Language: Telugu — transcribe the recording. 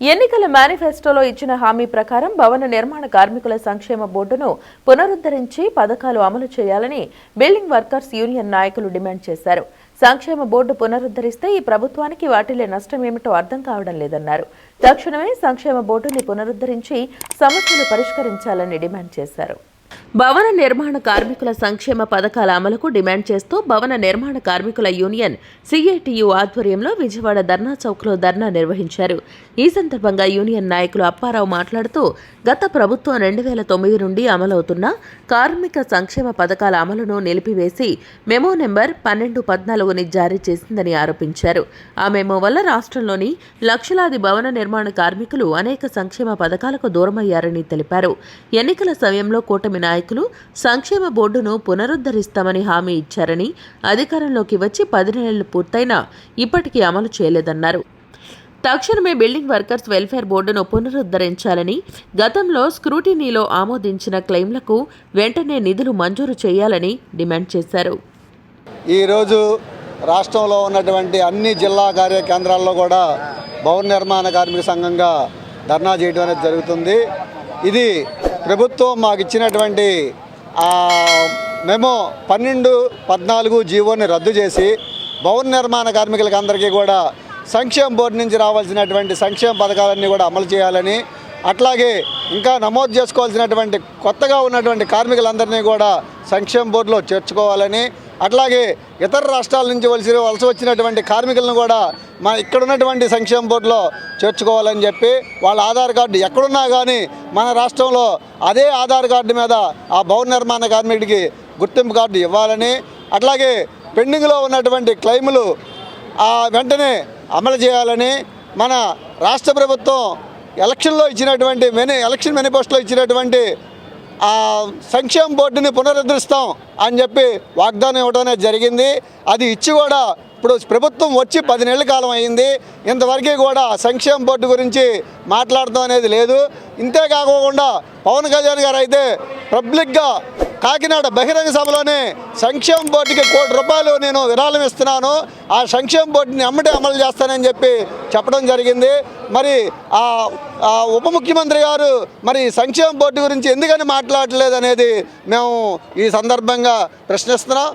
ఎన్నికల మేనిఫెస్టోలో ఇచ్చిన హామీ ప్రకారం భవన నిర్మాణ కార్మికుల సంక్షేమ బోర్డును పునరుద్ధరించి పథకాలు అమలు చేయాలని బిల్డింగ్ వర్కర్స్ యూనియన్ నాయకులు డిమాండ్ చేశారు. సంక్షేమ బోర్డు పునరుద్ధరిస్తే ఈ ప్రభుత్వానికి వాటిల్లే నష్టం ఏమిటో అర్థం కావడం లేదన్నారు. తక్షణమే సంక్షేమ బోర్డుని పునరుద్ధరించి సమస్యలు పరిష్కరించాలని డిమాండ్ చేశారు. భవన నిర్మాణ కార్మికుల సంక్షేమ పథకాల అమలుకు డిమాండ్ చేస్తూ భవన నిర్మాణ కార్మికుల యూనియన్ సిఐటియు ఆధ్వర్యంలో విజయవాడ ధర్నా చౌక్లో ధర్నా నిర్వహించారు. ఈ సందర్భంగా యూనియన్ నాయకులు అప్పారావు మాట్లాడుతూ గత ప్రభుత్వం రెండు వేల తొమ్మిది నుండి అమలవుతున్న కార్మిక సంక్షేమ పథకాల అమలును నిలిపివేసి మెమో నెంబర్ పన్నెండు పద్నాలుగుని జారీ చేసిందని ఆరోపించారు. ఆ మెమో వల్ల రాష్ట్రంలోని లక్షలాది భవన నిర్మాణ కార్మికులు అనేక సంక్షేమ పథకాలకు దూరమయ్యారని తెలిపారు. ఎన్నికల సమయంలో కూటమి నాయకులు సంక్షేమ బోర్డును పునరుద్ధరిస్తామని హామీ ఇచ్చారని అధికారంలోకి వచ్చి పది నెలలు పూర్తయినా ఇప్పటికీ అమలు చేయలేదన్నారు. తక్షణమే బిల్డింగ్ వర్కర్స్ వెల్ఫేర్ బోర్డును పునరుద్ధరించాలని గతంలో స్క్రూటినీలో ఆమోదించిన క్లెయిమ్లకు వెంటనే నిధులు మంజూరు చేయాలని డిమాండ్ చేశారు. ఈరోజు రాష్ట్రంలో ఉన్నటువంటి అన్ని జిల్లా కార్య కేంద్రాల్లో కూడా భవన నిర్మాణ కార్మిక సంఘంగా ధర్నా చేయడం అనేది జరుగుతుంది. ఇది ప్రభుత్వం మాకు ఇచ్చినటువంటి మేము పన్నెండు పద్నాలుగు జీవోని రద్దు చేసి భవన నిర్మాణ కార్మికులకి అందరికీ కూడా సంక్షేమ బోర్డు నుంచి రావాల్సినటువంటి సంక్షేమ పథకాలన్నీ కూడా అమలు చేయాలని అట్లాగే ఇంకా నమోదు చేసుకోవాల్సినటువంటి కొత్తగా ఉన్నటువంటి కార్మికులందరినీ కూడా సంక్షేమ బోర్డులో చేర్చుకోవాలని అట్లాగే ఇతర రాష్ట్రాల నుంచి వలసి వలస వచ్చినటువంటి కార్మికులను కూడా మా ఇక్కడ ఉన్నటువంటి సంక్షేమ బోర్డులో చేర్చుకోవాలని చెప్పి వాళ్ళ ఆధార్ కార్డు ఎక్కడున్నా కానీ మన రాష్ట్రంలో అదే ఆధార్ కార్డు మీద ఆ భవన నిర్మాణ కార్మికుడికి గుర్తింపు కార్డు ఇవ్వాలని అట్లాగే పెండింగ్లో ఉన్నటువంటి క్లెయిములు ఆ వెంటనే అమలు చేయాలని మన రాష్ట్ర ప్రభుత్వం ఎలక్షన్లో ఇచ్చినటువంటి మెని ఎలక్షన్ మేనిఫెస్టోలో ఇచ్చినటువంటి సంక్షేమ బోర్డుని పునరుద్ధరిస్తాం అని చెప్పి వాగ్దానం ఇవ్వడం అనేది జరిగింది. అది ఇచ్చి కూడా ఇప్పుడు ప్రభుత్వం వచ్చి పది నెలల కాలం అయింది. ఇంతవరకు కూడా సంక్షేమ బోర్డు గురించి మాట్లాడడం అనేది లేదు. ఇంతే కాకుండా పవన్ కళ్యాణ్ గారు అయితే పబ్లిక్గా కాకినాడ బహిరంగ సభలోనే సంక్షేమ బోర్డుకి కోటి రూపాయలు నేను విరాళం ఇస్తున్నాను. ఆ సంక్షేమ బోర్డుని అమ్మటే అమలు చేస్తానని చెప్పి చెప్పడం జరిగింది. మరి ఆ ఉప ముఖ్యమంత్రి గారు మరి సంక్షేమ బోర్డు గురించి ఎందుకని మాట్లాడలేదు అనేది మేము ఈ సందర్భంగా ప్రశ్నిస్తున్నాం.